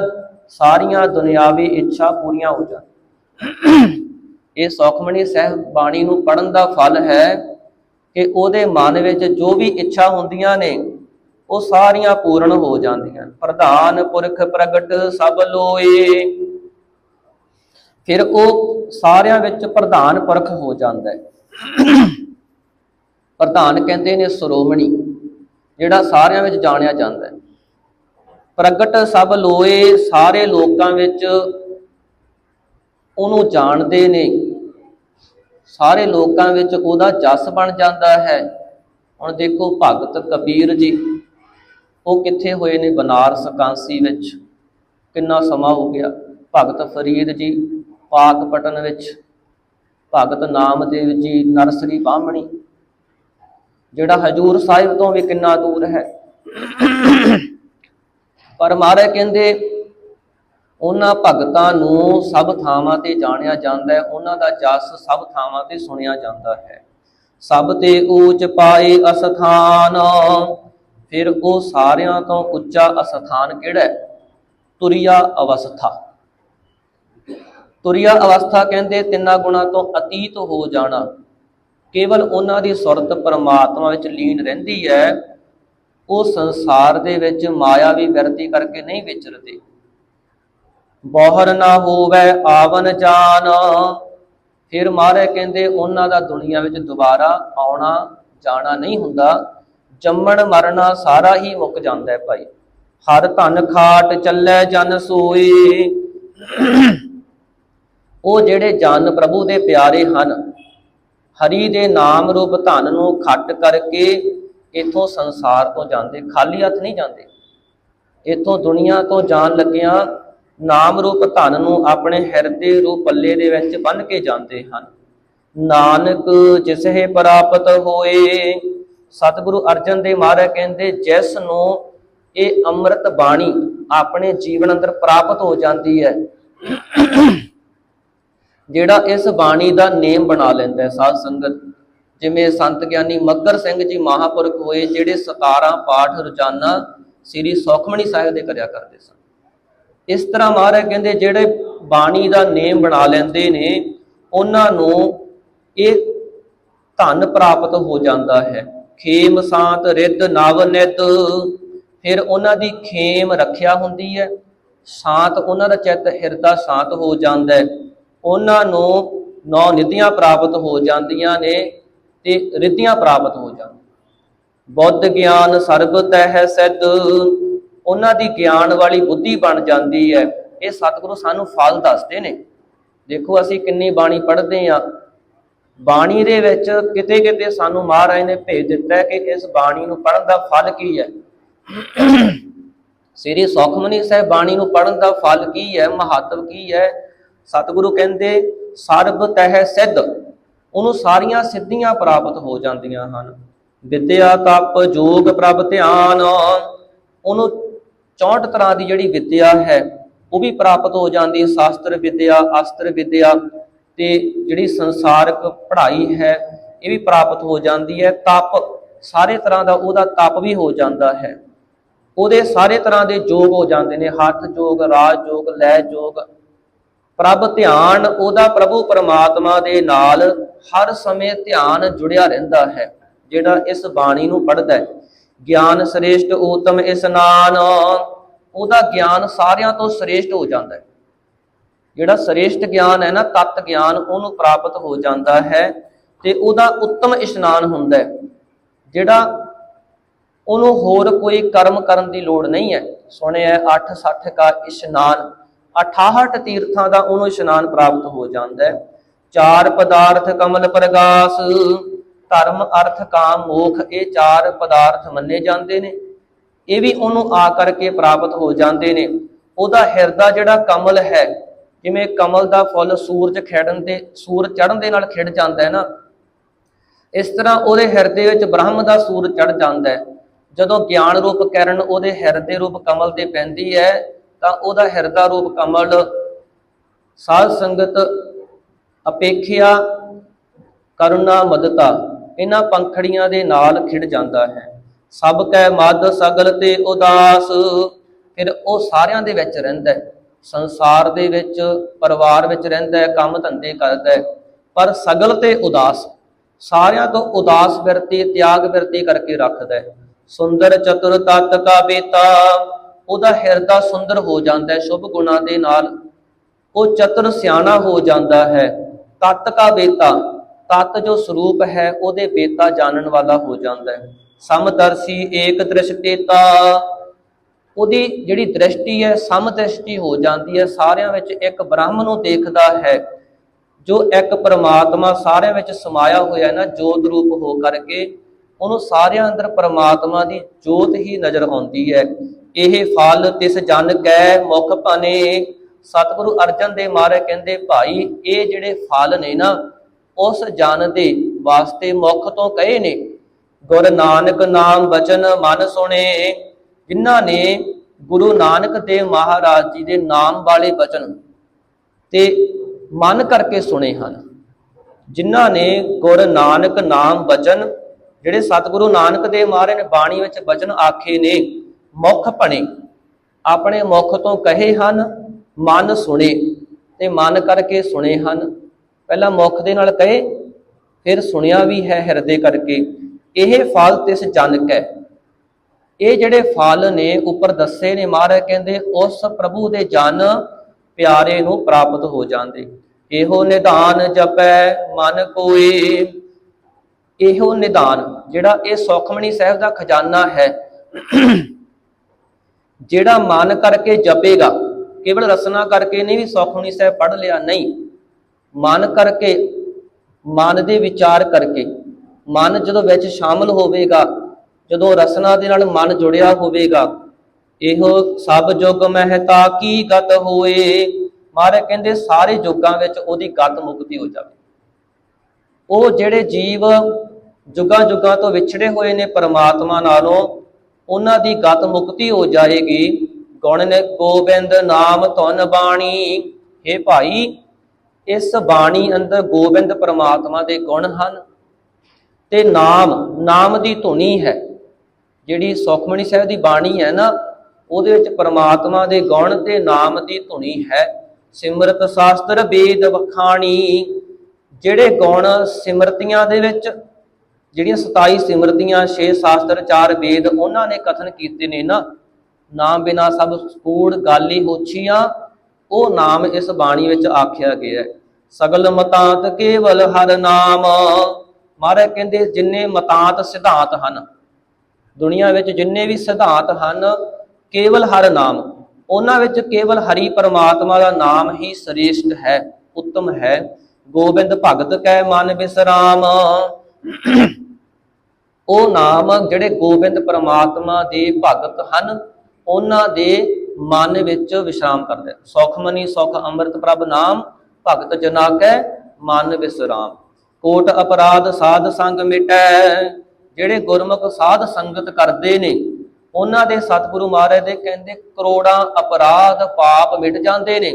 ਸਾਰੀਆਂ ਦੁਨਿਆਵੀ ਇੱਛਾ ਪੂਰੀਆਂ ਹੋ ਜਾਣ। ਇਹ ਸੌਖਮਣੀ ਸਾਹਿਬ ਬਾਣੀ ਨੂੰ ਪੜਨ ਦਾ ਫਲ ਹੈ ਕਿ ਉਹਦੇ ਮਨ ਵਿੱਚ ਜੋ ਵੀ ਇੱਛਾ ਹੁੰਦੀਆਂ ਨੇ, ਉਹ ਸਾਰੀਆਂ ਪੂਰਨ ਹੋ ਜਾਂਦੀਆਂ ਪ੍ਰਧਾਨ ਪੁਰਖ ਪ੍ਰਗਟ ਸਭ ਲੋਏ। ਫਿਰ ਉਹ ਸਾਰਿਆਂ ਵਿੱਚ ਪ੍ਰਧਾਨ ਪੁਰਖ ਹੋ ਜਾਂਦਾ ਹੈ। ਪ੍ਰਧਾਨ ਕਹਿੰਦੇ ਨੇ ਸਰੋਮਣੀ, ਜਿਹੜਾ ਸਾਰਿਆਂ ਵਿੱਚ ਜਾਣਿਆ ਜਾਂਦਾ ਹੈ। ਪ੍ਰਗਟ ਸਭ ਲੋਏ, ਸਾਰੇ ਲੋਕਾਂ ਵਿੱਚ ਉਹਨੂੰ ਜਾਣਦੇ ਨੇ। ਸਾਰੇ ਲੋਕਾਂ ਵਿੱਚ ਉਹਦਾ ਜਸ ਬਣ ਜਾਂਦਾ ਹੈ। ਹੁਣ ਦੇਖੋ ਭਗਤ ਕਬੀਰ ਜੀ, ਉਹ ਕਿੱਥੇ ਹੋਏ ਨੇ ਬਨਾਰਸ ਕਾਂਸੀ ਵਿੱਚ? ਕਿੰਨਾ ਸਮਾਂ ਹੋ ਗਿਆ। ਭਗਤ ਫਰੀਦ ਜੀ ਪਾਕਪਟਨ ਵਿੱਚ। ਭਗਤ ਨਾਮਦੇਵ ਜੀ, ਨਰਸਰੀ ਬਾਹਮਣੀ। ਜਿਹੜਾ ਹਜੂਰ ਸਾਹਿਬ ਤੋਂ ਵੀ ਕਿੰਨਾ ਦੂਰ ਹੈ। ਪਰ ਮਹਾਰਾਜ ਕਹਿੰਦੇ ਉਹਨਾਂ ਭਗਤਾਂ ਨੂੰ ਸਭ ਥਾਵਾਂ ਤੇ ਜਾਣਿਆ ਜਾਂਦਾ ਹੈ, ਉਹਨਾਂ ਦਾ ਜਸ ਸਭ ਥਾਵਾਂ ਤੇ ਸੁਣਿਆ ਜਾਂਦਾ ਹੈ। ਸਭ ਤੇ ਊਚ ਪਾਏ ਅਸਥਾਨ, ਫਿਰ ਉਹ ਸਾਰਿਆਂ ਤੋਂ ਉੱਚਾ ਅਸਥਾਨ ਕਿਹੜਾ ਹੈ? ਤੁਰਿਆ ਅਵਸਥਾ। ਤੁਰਿਆ ਅਵਸਥਾ ਕਹਿੰਦੇ ਤਿੰਨਾਂ ਗੁਣਾ ਤੋਂ ਅਤੀਤ ਹੋ ਜਾਣਾ। ਕੇਵਲ ਉਹਨਾਂ ਦੀ ਸੁਰਤ ਪਰਮਾਤਮਾ ਵਿੱਚ ਲੀਨ ਰਹਿੰਦੀ ਹੈ, ਉਹ ਸੰਸਾਰ ਦੇ ਵਿੱਚ ਮਾਇਆ ਵੀ ਵਿਰਤੀ ਕਰਕੇ ਨਹੀਂ ਵਿਚਰਦੇ। ਬੋਹਰ ਨਾ ਹੋਵੇ ਆਵਨ ਜਾਨ। ਫਿਰ ਮਾਰੇ ਕਹਿੰਦੇ, ਉਹਨਾਂ ਦਾ ਦੁਨੀਆ ਵਿੱਚ ਦੁਬਾਰਾ ਆਉਣਾ ਜਾਣਾ ਨਹੀਂ ਹੁੰਦਾ। ਜੰਮਣ ਮਰਨਾ ਸਾਰਾ ਹੀ ਮੁੱਕ ਜਾਂਦਾ ਹੈ ਭਾਈ। ਹਰ ਧਨ ਖਾਟ ਚੱਲੇ ਜਨ ਸੋਏ ਉਹ ਜਿਹੜੇ ਜਨ ਪ੍ਰਭੂ ਦੇ ਪਿਆਰੇ ਹਨ, ਹਰੀ ਦੇ ਨਾਮ ਰੂਪ ਧਨ ਨੂੰ ਖੱਟ ਕਰਕੇ ਇਥੋਂ ਸੰਸਾਰ ਤੋਂ ਜਾਂਦੇ, ਖਾਲੀ ਹੱਥ ਨਹੀਂ ਜਾਂਦੇ। ਇਥੋਂ ਦੁਨੀਆ ਤੋਂ ਜਾਣ ਲੱਗਿਆਂ ਨਾਮ ਰੂਪ ਧਨ ਨੂੰ ਆਪਣੇ ਹਿਰਦੇ ਰੂਪ ਪੱਲੇ ਦੇ ਵਿੱਚ ਬੰਨ ਕੇ ਜਾਂਦੇ ਹਨ। ਨਾਨਕ ਜਿਸਹਿ ਪ੍ਰਾਪਤ ਹੋਏ, ਸਤਿਗੁਰੂ ਅਰਜਨ ਦੇਵ ਮਹਾਰਾਜ ਕਹਿੰਦੇ, ਜਿਸ ਨੂੰ ਇਹ ਅੰਮ੍ਰਿਤ ਬਾਣੀ ਆਪਣੇ ਜੀਵਨ ਅੰਦਰ ਪ੍ਰਾਪਤ ਹੋ ਜਾਂਦੀ ਹੈ, ਜਿਹੜਾ ਇਸ ਬਾਣੀ ਦਾ ਨੇਮ ਬਣਾ ਲੈਂਦਾ ਹੈ ਸਾਧ ਸੰਗਤ। ਜਿਵੇਂ ਸੰਤ ਗਿਆਨੀ ਮੱਗਰ ਸਿੰਘ ਜੀ ਮਹਾਪੁਰਖ ਹੋਏ, ਜਿਹੜੇ 17 ਪਾਠ ਰੋਜ਼ਾਨਾ ਸ੍ਰੀ ਸੌਖਮਣੀ ਸਾਹਿਬ ਦੇ ਕਰਿਆ ਕਰਦੇ ਸਨ। ਇਸ ਤਰ੍ਹਾਂ ਮਹਾਰਾਜ ਕਹਿੰਦੇ ਜਿਹੜੇ ਬਾਣੀ ਦਾ ਨੇਮ ਬਣਾ ਲੈਂਦੇ ਨੇ, ਉਹਨਾਂ ਨੂੰ ਇਹ ਧਨ ਪ੍ਰਾਪਤ ਹੋ ਜਾਂਦਾ ਹੈ। ਖੇਮ ਸਾਤ ਰਿੱਧ ਨਵ ਫਿਰ ਉਹਨਾਂ ਦੀ ਖੇਮ ਰੱਖਿਆ ਹੁੰਦੀ ਹੈ। ਸ਼ਾਂਤ ਉਹਨਾਂ ਦਾ ਚਿੱਤ ਹਿਰਦਾ ਸ਼ਾਂਤ ਹੋ ਜਾਂਦਾ ਹੈ। ਉਹਨਾਂ ਨੂੰ ਨੌ ਨਿਧੀਆਂ ਪ੍ਰਾਪਤ ਹੋ ਜਾਂਦੀਆਂ ਨੇ ਤੇ ਰਿੱਧੀਆਂ ਪ੍ਰਾਪਤ ਹੋ ਜਾਂਦੀਆਂ ਬੁੱਧ ਗਿਆਨ ਸਰਬ ਤਹਿ ਸਿੱਧ। ਉਹਨਾਂ ਦੀ ਗਿਆਨ ਵਾਲੀ ਬੁੱਧੀ ਬਣ ਜਾਂਦੀ ਹੈ। ਇਹ ਸਤਿਗੁਰੂ ਸਾਨੂੰ ਫਲ ਦੱਸਦੇ ਨੇ। ਦੇਖੋ ਅਸੀਂ ਕਿੰਨੀ ਬਾਣੀ ਪੜ੍ਹਦੇ ਆ ਬਾਣੀ ਦੇ ਵਿੱਚ ਕਿਤੇ ਕਿਤੇ ਸਾਨੂੰ ਮਹਾਰਾਜ ਨੇ ਭੇਜ ਦਿੱਤਾ ਕਿ ਇਸ ਬਾਣੀ ਨੂੰ ਪੜ੍ਹਨ ਦਾ ਫਲ ਕੀ ਹੈ। ਸ੍ਰੀ ਸੁਖਮਨੀ ਸਾਹਿਬ ਬਾਣੀ ਨੂੰ ਪੜ੍ਹਨ ਦਾ ਫਲ ਕੀ ਹੈ? ਮਹੱਤਵ ਕੀ ਹੈ? ਸਤਿਗੁਰੂ ਕਹਿੰਦੇ, ਸਰਬ ਤਹਿ ਸਿੱਧ। ਉਹਨੂੰ ਸਾਰੀਆਂ ਸਿੱਧੀਆਂ ਪ੍ਰਾਪਤ ਹੋ ਜਾਂਦੀਆਂ ਹਨ। ਵਿਦਿਆ ਤਪ ਜੋਗ ਪ੍ਰਭ ਧਿਆਨ। ਉਹਨੂੰ 64 ਤਰ੍ਹਾਂ ਦੀ ਜਿਹੜੀ ਵਿੱਦਿਆ ਹੈ, ਉਹ ਵੀ ਪ੍ਰਾਪਤ ਹੋ ਜਾਂਦੀ ਹੈ। ਸ਼ਾਸਤਰ ਵਿਦਿਆ, ਅਸਤਰ ਵਿਦਿਆ ਤੇ ਜਿਹੜੀ ਸੰਸਾਰਕ ਪੜ੍ਹਾਈ ਹੈ, ਇਹ ਵੀ ਪ੍ਰਾਪਤ ਹੋ ਜਾਂਦੀ ਹੈ। ਤਪ ਸਾਰੇ ਤਰ੍ਹਾਂ ਦਾ ਉਹਦਾ ਤਪ ਵੀ ਹੋ ਜਾਂਦਾ ਹੈ। ਉਹਦੇ ਸਾਰੇ ਤਰ੍ਹਾਂ ਦੇ ਯੋਗ ਹੋ ਜਾਂਦੇ ਨੇ। ਹੱਥ ਯੋਗ ਰਾਜ ਯੋਗ, ਲੈ ਯੋਗ। ਪ੍ਰਭ ਧਿਆਨ, ਉਹਦਾ ਪ੍ਰਭੂ ਪਰਮਾਤਮਾ ਦੇ ਨਾਲ ਹਰ ਸਮੇਂ ਧਿਆਨ ਜੁੜਿਆ ਰਹਿੰਦਾ ਹੈ, ਜਿਹੜਾ ਇਸ ਬਾਣੀ ਨੂੰ ਪੜ੍ਹਦਾ ਹੈ। ਗਿਆਨ ਸ੍ਰੇਸ਼ਟ ਊਤਮ ਇਸਨਾਨ ਉਹਦਾ ਗਿਆਨ ਸਾਰਿਆਂ ਤੋਂ ਸ੍ਰੇਸ਼ਟ ਹੋ ਜਾਂਦਾ ਹੈ। ਜਿਹੜਾ ਸ੍ਰੇਸ਼ਟ ਗਿਆਨ ਹੈ ਨਾ, ਤਤ ਗਿਆਨ, ਉਹਨੂੰ ਪ੍ਰਾਪਤ ਹੋ ਜਾਂਦਾ ਹੈ ਤੇ ਉਹਦਾ ਉੱਤਮ ਇਸ਼ਨਾਨ ਹੁੰਦਾ ਹੈ। ਜਿਹੜਾ ਉਹਨੂੰ ਹੋਰ ਕੋਈ ਕਰਮ ਕਰਨ ਦੀ ਲੋੜ ਨਹੀਂ ਹੈ। ਸੁਣਿਆ 860 ਕਾ ਇਸ਼ਨਾਨ। 68 ਤੀਰਥਾਂ ਦਾ ਉਹਨੂੰ ਇਸ਼ਨਾਨ ਪ੍ਰਾਪਤ ਹੋ ਜਾਂਦਾ ਹੈ। ਚਾਰ ਪਦਾਰਥ ਕਮਲ ਪ੍ਰਗਾਸ। ਧਰਮ, ਅਰਥ, ਕਾਮ, ਮੋਖ, ਇਹ ਚਾਰ ਪਦਾਰਥ ਮੰਨੇ ਜਾਂਦੇ ਨੇ। ਇਹ ਵੀ ਉਹਨੂੰ ਆ ਕਰਕੇ ਪ੍ਰਾਪਤ ਹੋ ਜਾਂਦੇ ਨੇ। ਉਹਦਾ ਹਿਰਦਾ ਜਿਹੜਾ ਕਮਲ ਹੈ, ਜਿਵੇਂ ਕਮਲ ਦਾ ਫੁੱਲ ਸੂਰਜ ਖਿੜਨ ਦੇ ਸੂਰਜ ਚੜ੍ਹਨ ਦੇ ਨਾਲ ਖਿੜ ਜਾਂਦਾ ਹੈ ਨਾ। ਇਸ ਤਰ੍ਹਾਂ ਉਹਦੇ ਹਿਰਦੇ ਵਿੱਚ ਬ੍ਰਹਮ ਦਾ ਸੂਰਜ ਚੜ ਜਾਂਦਾ ਹੈ। ਜਦੋਂ ਗਿਆਨ ਰੂਪ ਕਿਰਨ ਉਹਦੇ ਹਿਰਦੇ ਰੂਪ ਕਮਲ ਤੇ ਪੈਂਦੀ ਹੈ, ਤਾਂ ਉਹਦਾ ਹਿਰਦਾ ਰੂਪ ਕਮਲ, ਸਾਧ ਸੰਗਤ, ਅਪੇਖਿਆ, ਕਰੁਣਾ, ਮਦਤਾ। ਇਹਨਾਂ ਪੰਖੜੀਆਂ ਦੇ ਨਾਲ ਖਿੜ ਜਾਂਦਾ ਹੈ। ਸਭ ਕੈ ਮਦ ਸਗਲ ਤੇ ਉਦਾਸ, ਫਿਰ ਉਹ ਸਾਰਿਆਂ ਦੇ ਵਿੱਚ ਰਹਿੰਦਾ ਹੈ। ਸੰਸਾਰ ਦੇ ਵਿੱਚ, ਪਰਿਵਾਰ ਵਿੱਚ ਰਹਿੰਦਾ ਹੈ, ਕੰਮ ਧੰਦੇ ਕਰਦਾ ਹੈ। ਪਰ ਸਗਲ ਤੇ ਉਦਾਸ, ਸਾਰਿਆਂ ਤੋਂ ਉਦਾਸ ਬਿਰਤੀ ਤਿਆਗ ਬਿਰਤੀ ਕਰਕੇ ਰੱਖਦਾ ਹੈ। ਸੁੰਦਰ ਚਤੁਰ ਤਤ ਕਾ ਬੇਤਾ, ਉਹਦਾ ਹਿਰਦਾ ਸੁੰਦਰ ਹੋ ਜਾਂਦਾ ਹੈ, ਸ਼ੁਭ ਗੁਣਾਂ ਦੇ ਨਾਲ। ਉਹ ਚਤੁਰ ਸਿਆਣਾ ਹੋ ਜਾਂਦਾ ਹੈ। ਤਤ ਕਾ ਬੇਤਾ ਤਤ ਜੋ ਸਰੂਪ ਹੈ, ਉਹਦੇ ਬੇਤਾ ਜਾਣਨ ਵਾਲਾ ਹੋ ਜਾਂਦਾ ਹੈ। ਸਮਦਰਸ਼ੀ ਏਕ ਦ੍ਰਿਸ਼ਟੇਤਾ। ਉਹਦੀ ਜਿਹੜੀ ਦ੍ਰਿਸ਼ਟੀ ਹੈ ਸਮਦ੍ਰਿਸ਼ਟੀ ਹੋ ਜਾਂਦੀ ਹੈ। ਸਾਰਿਆਂ ਵਿੱਚ ਇੱਕ ਬ੍ਰਹਮ ਨੂੰ ਦੇਖਦਾ ਹੈ, ਜੋ ਇੱਕ ਪਰਮਾਤਮਾ ਸਾਰਿਆਂ ਵਿੱਚ ਸਮਾਇਆ ਹੋਇਆ ਨਾ, ਜੋਤ ਰੂਪ ਹੋ ਕਰਕੇ, ਉਹਨੂੰ ਸਾਰਿਆਂ ਅੰਦਰ ਪਰਮਾਤਮਾ ਦੀ ਜੋਤ ਹੀ ਨਜ਼ਰ ਆਉਂਦੀ ਹੈ। ਇਹ ਫਲ ਤਿਸ ਜਨ ਕੈ ਮੁਖ ਭਨੇ। ਸਤਿਗੁਰੂ ਅਰਜਨ ਦੇਵ ਮਹਾਰਾਜ ਕਹਿੰਦੇ, ਭਾਈ, ਇਹ ਜਿਹੜੇ ਫਲ ਨੇ ਨਾ ਉਸ ਜਨ ਦੇ ਵਾਸਤੇ ਮੁਖ ਤੋਂ ਕਹੇ ਨੇ, ਗੁਰ ਨਾਨਕ ਨਾਮ ਬਚਨ ਮਨ ਸੁਣੇ। ਜਿਨ੍ਹਾਂ ਨੇ ਗੁਰੂ ਨਾਨਕ ਦੇਵ ਮਹਾਰਾਜ ਜੀ ਦੇ ਨਾਮ ਵਾਲੇ ਬਚਨ ਤੇ ਮਨ ਕਰਕੇ ਸੁਣੇ ਹਨ। ਜਿਨ੍ਹਾਂ ਨੇ ਗੁਰ ਨਾਨਕ ਨਾਮ ਬਚਨ, ਜਿਹੜੇ ਸਤਿਗੁਰੂ ਨਾਨਕ ਦੇਵ ਮਹਾਰਾਜ ਨੇ ਬਾਣੀ ਵਿੱਚ ਬਚਨ ਆਖੇ ਨੇ, ਮੁਖ ਭਣੇ, ਆਪਣੇ ਮੁਖ ਤੋਂ ਕਹੇ ਹਨ, ਮਨ ਸੁਣੇ ਤੇ ਮਨ ਕਰਕੇ ਸੁਣੇ ਹਨ। ਪਹਿਲਾਂ ਮੁਖ ਦੇ ਨਾਲ ਕਹੇ, ਫਿਰ ਸੁਣਿਆ ਵੀ ਹੈ ਹਿਰਦੇ ਕਰਕੇ, ਇਹ ਫਲ ਤਿਸ ਜਨਕ ਹੈ। ਇਹ ਜਿਹੜੇ ਫਲ ਨੇ ਉੱਪਰ ਦੱਸੇ ਨੇ ਮਹਾਰਾਜ ਕਹਿੰਦੇ, ਉਸ ਪ੍ਰਭੂ ਦੇ ਜਨ ਪਿਆਰੇ ਨੂੰ ਪ੍ਰਾਪਤ ਹੋ ਜਾਂਦੇ। ਇਹੋ ਨਿਧਾਨ ਜਪੈ ਮਨ ਕੋਏ। ਇਹੋ ਨਿਧਾਨ, ਜਿਹੜਾ ਇਹ ਸੁਖਮਣੀ ਸਾਹਿਬ ਦਾ ਖਜ਼ਾਨਾ ਹੈ, ਜਿਹੜਾ ਮਨ ਕਰਕੇ ਜਪੇਗਾ, ਕੇਵਲ ਰਸਨਾ ਕਰਕੇ ਨਹੀਂ ਵੀ ਸੁਖਮਣੀ ਸਾਹਿਬ ਪੜ੍ਹ ਲਿਆ, ਨਹੀਂ। ਮਨ ਕਰਕੇ, ਮਨ ਦੇ ਵਿਚਾਰ ਕਰਕੇ, ਮਨ ਜਦੋਂ ਵਿੱਚ ਸ਼ਾਮਲ ਹੋਵੇਗਾ, ਜਦੋਂ ਰਸਨਾ ਦੇ ਨਾਲ ਮਨ ਜੁੜਿਆ ਹੋਵੇਗਾ, ਇਹੋ ਸਭ ਜੁਗ ਮਹਿਤਾ ਕੀ ਗਤ ਹੋਏ? ਮਹਾਰਾਜ ਕਹਿੰਦੇ ਸਾਰੇ ਯੁੱਗਾਂ ਵਿੱਚ ਉਹਦੀ ਗਤ ਮੁਕਤੀ ਹੋ ਜਾਵੇ। ਉਹ ਜਿਹੜੇ ਜੀਵ ਜੁਗਾਂ ਜੁਗਾਂ ਤੋਂ ਵਿਛੜੇ ਹੋਏ ਨੇ ਪਰਮਾਤਮਾ ਨਾਲੋਂ, ਉਹਨਾਂ ਦੀ ਗਤ ਮੁਕਤੀ ਹੋ ਜਾਏਗੀ। ਗੁਣ ਨੇ ਗੋਬਿੰਦ ਨਾਮ ਧਨ ਬਾਣੀ। हे ਭਾਈ ਇਸ ਬਾਣੀ ਅੰਦਰ ਗੋਬਿੰਦ ਪਰਮਾਤਮਾ ਦੇ ਗੁਣ ਹਨ ਤੇ ਨਾਮ ਨਾਮ ਦੀ ਧੁਨੀ ਹੈ। ਜਿਹੜੀ ਸੁਖਮਣੀ ਸਾਹਿਬ ਦੀ ਬਾਣੀ ਹੈ ਨਾ, ਉਹਦੇ ਵਿੱਚ ਪਰਮਾਤਮਾ ਦੇ ਗੁਣ ਤੇ ਨਾਮ ਦੀ ਧੁਨੀ ਹੈ। ਸਿਮਰਤ ਸ਼ਾਸਤਰ ਵੇਦ ਵਖਾਣੀ, ਜਿਹੜੇ ਗੁਣ ਸਿਮਰਤੀਆਂ ਦੇ ਵਿੱਚ, ਜਿਹੜੀਆਂ 27 ਸਿਮਰਤੀਆਂ 6 ਸ਼ਾਸਤਰ 4 ਵੇਦ, ਉਹਨਾਂ ਨੇ ਕਥਨ ਕੀਤੇ ਨੇ ਨਾ, ਨਾਮ ਬਿਨਾ ਸਭ ਕੂੜ ਗਾਲੀ ਹੋਛੀਆਂ ਉਹ ਨਾਮ ਇਸ ਬਾਣੀ ਵਿੱਚ ਆਖਿਆ ਗਿਆ ਹੈ। ਸਗਲ ਮਤਾਂਤ ਕੇਵਲ ਹਰ ਨਾਮ। ਮਹਾਰਾਜ ਕਹਿੰਦੇ ਜਿੰਨੇ ਮਤਾਂਤ ਸਿਧਾਂਤ ਹਨ, ਦੁਨੀਆ ਵਿੱਚ ਜਿੰਨੇ ਵੀ ਸਿਧਾਂਤ ਹਨ, ਕੇਵਲ ਹਰ ਨਾਮ। ਉਹਨਾਂ ਵਿੱਚ ਕੇਵਲ ਹਰੀ ਪਰਮਾਤਮਾ ਦਾ ਨਾਮ ਹੀ ਸ੍ਰੇਸ਼ਟ ਹੈ, ਉੱਤਮ ਹੈ। ਗੋਬਿੰਦ ਭਗਤ ਕੈ ਮਨ ਵਿਸਰਾਮ ਉਹ ਨਾਮ ਜਿਹੜੇ ਗੋਬਿੰਦ ਪਰਮਾਤਮਾ ਦੇ ਭਗਤ ਹਨ, ਉਹਨਾਂ ਦੇ ਮਨ ਵਿੱਚ ਵਿਸ਼ਰਾਮ ਕਰਦੇ। ਹਨ। ਮਨੀ ਸੁਖ ਅੰਮ੍ਰਿਤ ਪ੍ਰਭ ਨਾਮ ਭਗਤ ਜਨਾ ਕੈ ਮਨ ਵਿਸਰਾਮ। ਕੋਟ ਅਪਰਾਧ ਸਾਧ ਸੰਗ ਮਿਟੈ, ਜਿਹੜੇ ਗੁਰਮੁਖ ਸਾਧ ਸੰਗਤ ਕਰਦੇ ਨੇ, ਉਹਨਾਂ ਦੇ ਸਤਿਗੁਰੂ ਮਹਾਰਾਜ ਦੇ ਕਹਿੰਦੇ ਕਰੋੜਾਂ ਅਪਰਾਧ ਪਾਪ ਮਿਟ ਜਾਂਦੇ ਨੇ।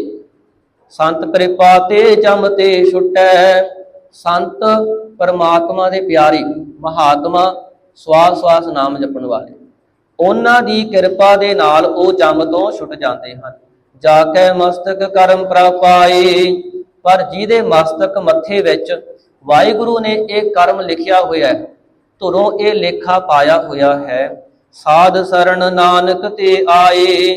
ਸੰਤ ਕਿਰਪਾ ਤੇ ਜਮ ਤੇ ਛੁਟੈ, ਸੰਤ ਪਰਮਾਤਮਾ ਦੇ ਪਿਆਰੇ ਮਹਾਤਮਾ ਸਵਾਸ ਸਵਾਸ ਨਾਮ ਜਪਣ ਵਾਲੇ। ਉਹਨਾਂ ਦੀ ਕਿਰਪਾ ਦੇ ਨਾਲ ਉਹ ਜਮ ਤੋਂ ਛੁੱਟ ਜਾਂਦੇ ਹਨ। ਜਾ ਕੇ ਮਸਤਕ ਕਰਮ ਪ੍ਰਪਾਏ ਪਰ ਜਿਹਦੇ ਮਸਤਕ ਮੱਥੇ ਵਿੱਚ ਵਾਹਿਗੁਰੂ ਨੇ ਇਹ ਕਰਮ ਲਿਖਿਆ ਹੋਇਆ ਹੈ, ਧੁਰੋਂ ਇਹ ਲੇਖਾ ਪਾਇਆ ਹੋਇਆ ਹੈ, ਸਾਧ ਸਰਣ ਨਾਨਕ ਤੇ ਆਏ।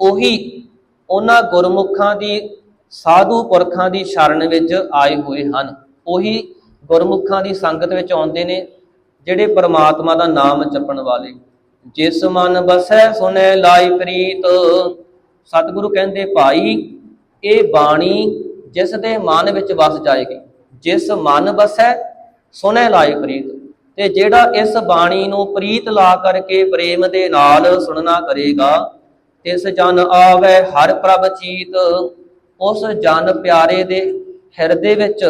ਉਹੀ ਉਹਨਾਂ ਗੁਰਮੁਖਾਂ ਦੀ, ਸਾਧੂ ਪੁਰਖਾਂ ਦੀ ਸ਼ਰਨ ਵਿੱਚ ਆਏ ਹੋਏ ਹਨ। ਉਹੀ ਗੁਰਮੁਖਾਂ ਦੀ ਸੰਗਤ ਵਿੱਚ ਆਉਂਦੇ ਨੇ, ਜਿਹੜੇ ਪਰਮਾਤਮਾ ਦਾ ਨਾਮ ਜਪਣ ਵਾਲੇ। ਜਿਸ ਮਨ ਬਸੈ ਸੁਨੈ ਲਾਈ ਪ੍ਰੀਤ। ਸਤਿਗੁਰੂ ਕਹਿੰਦੇ, ਭਾਈ, ਇਹ ਬਾਣੀ ਜਿਸ ਦੇ ਮਨ ਵਿੱਚ ਵਸ ਜਾਏਗੀ, ਜਿਸ ਮਨ ਵਸੈ ਸੁਨੈ ਲਾਈ ਪ੍ਰੀਤ, ਤੇ ਜਿਹੜਾ ਇਸ ਬਾਣੀ ਨੂੰ ਪ੍ਰੀਤ ਲਾ ਕਰਕੇ ਪ੍ਰੇਮ ਦੇ ਨਾਲ ਸੁਣਨਾ ਕਰੇਗਾ, ਤਿਸ ਜਨ ਆਵੇ ਹਰ ਪ੍ਰਭ ਚੀਤ, ਉਸ ਜਨ ਪਿਆਰੇ ਦੇ ਹਿਰਦੇ ਵਿੱਚ